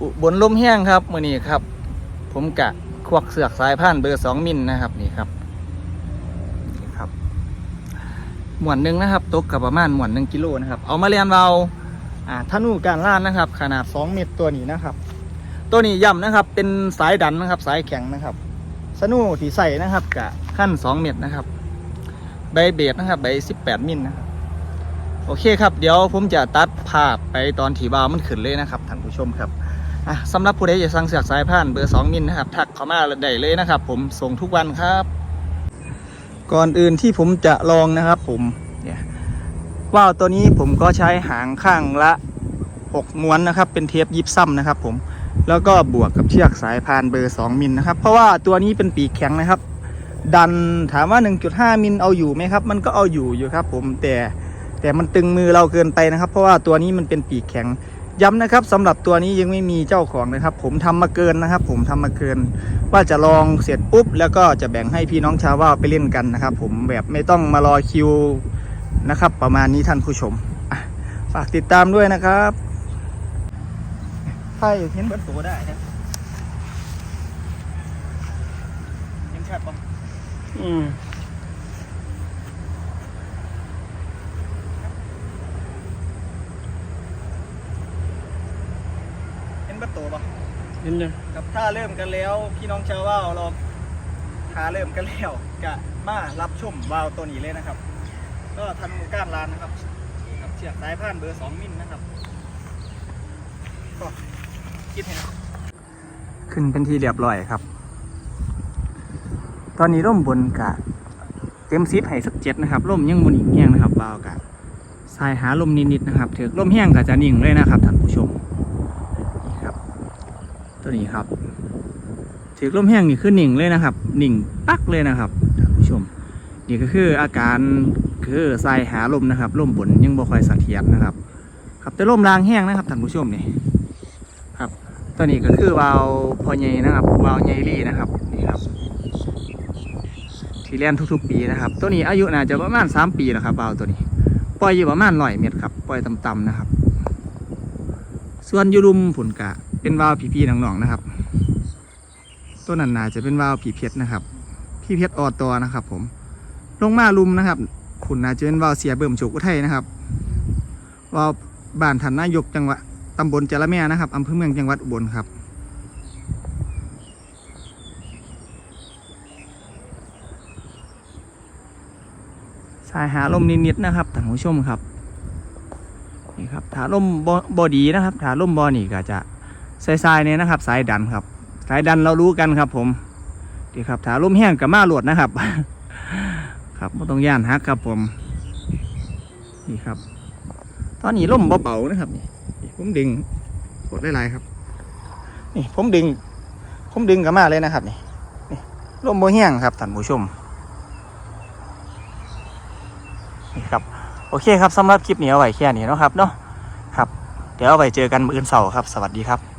อุบนลมแห้งครับมือนี้ครับ ผมกะควักเสือกสายพานเบอร์สองมิลนะครับนี่ครับนี่ครับ หมวนหนึ่งนะครับตกกับประมาณหมวนหนึ่งกิโลนะครับ เอามาเรียนเราอ่าธนูการล่านนะครับ ขนาดสองเมตรตัวนี้นะครับ ตัวนี้ย่ำนะครับ เป็นสายดันนะครับ สายแข็งนะครับสนูที่ใส่นะครับกะขั้นสองเมตรนะครับ ใบเบสนะครับใบสิบแปดมิลนะครับโอเคครับ เดี๋ยวผมจะตัดภาพไปตอนถีบาวมันขึ้นเลยนะครับท่านผู้ชมครับ อะสำหรับผู้ใดจะสั่งเสือกสายพานเบอร์2มิลนะครับทักเข้ามาได้เลยนะครับ ผมส่งทุกวันครับ ก่อนอื่นที่ผมจะลองนะครับ ผมเนี่ยว่าวตัวนี้ผมก็ใช้หางข้างละ6ม้วนนะครับ เป็นเทปยิบซ้ำนะครับ ผมแล้วก็บวกกับเชือกสายพานเบอร์ 2 มิลนะครับ เพราะว่าตัวนี้เป็นปีกแข็งนะครับ ดันถามว่า 1.5 มิลเอาอยู่ไหมครับ มันก็เอาอยู่อยู่ครับ ผมแต่แต่มันตึงมือเราเกินไปนะครับ เพราะว่าตัวนี้มันเป็นปีกแข็ง ย้ำนะครับสำหรับตัวนี้ยังไม่มีเจ้าของนะครับ ผมทำมาเกินนะครับ ผมทำมาเกิน ว่าจะลองเสร็จปุ๊บ แล้วก็จะแบ่งให้พี่น้องชาวว่าวไปเล่นกันนะครับ ผมแบบไม่ต้องมารอคิวนะครับ ประมาณนี้ท่านผู้ชมอะฝากติดตามด้วยนะครับถ้าอยากเห็นเบิร์ตตัวได้นะเห็นชัดปะอืม เห็นเบิร์ตตัวปะเห็นยังกับถ้าเริ่มกันแล้ว พี่น้องชาวว่าวเราถ้าเริ่มกันแล้วกะมารับชมวาวตัวนี้เลยนะครับ ก็ทำก้านลานนะครับนี่ครับเชือกสายพานเบอร์สองมิลนะครับก็คิดเห็นขึ้นเป็นทีเรียบร้อยครับ ตอนนี้ร่มบนกะเต็มซิปให้สักเจ็ดนะครับร่มยังบนอีกแห้งนะครับวาวกะสายหาลมนิดๆนะครับถือร่มแห้งกะจะนิ่งเลยนะครับท่านผู้ชม ตัวนี้ครับถือลมแห้งนี่คือหนิ่งเลยนะครับหนิ่งปักเลยนะครับท่านผู้ชม นี่ก็คืออาการคือสายหาลมนะครับลมบนยังบ่ค่อยเสถียรนะครับ ครับแต่ลมรางแห้งนะครับท่านผู้ชมนี่ครับ ตัวนี้ก็คือวาวพอใหญ่นะครับวาวใหญ่รี่นะครับนี่ครับที่เล่นทุกๆ ปีนะครับ ตัวนี้อายุน่าจะประมาณสามปีแล้วครับวาวตัวนี้ ปล่อยอยู่ประมาณร้อยเมตรครับปล่อยต่ำๆนะครับ ส่วนยูรุมผุนกะ เป็นวาวผีพีน้องๆนะครับ ตัวนั้นน่าจะเป็นวาวผีเพชรนะครับพี่เพชรออตอนะครับ ผม ลงมาลุมนะครับผุนน่าจะเป็นวาวเสียเบิ่มโฉกอุทัยนะครับวาวบ้านทันนายกจังหวัดตำบลจระแม่นะครับอำเภอเมืองจังหวัดอุบลครับสายหาลมนิดๆนะครับท่านผู้ชมครับนี่ครับถาลมบอดีนะครับถาลมบอนี่ก็จะ สายสายเนี่ยนะครับ สายดันครับ สายดันเรารู้กันครับ ผมดีครับถาลมแห้งกับมาหลวดนะครับ ครับไม่ต้องย่านฮักครับ ผมนี่ครับ ตอนนี้ลมเบาๆนะครับนี่ผมดึงกดได้หลายครับ นี่ผมดึง ผมดึงกับมาเลยนะครับ นี่นี่ลมโบแห้งครับท่านผู้ชมนี่ครับโอเคครับสำหรับคลิปนี้เอาไว้แค่นี้นะครับเนาะครับ เดี๋ยวเอาไว้เจอกันมื้ออื่นเสาร์ครับ สวัสดีครับ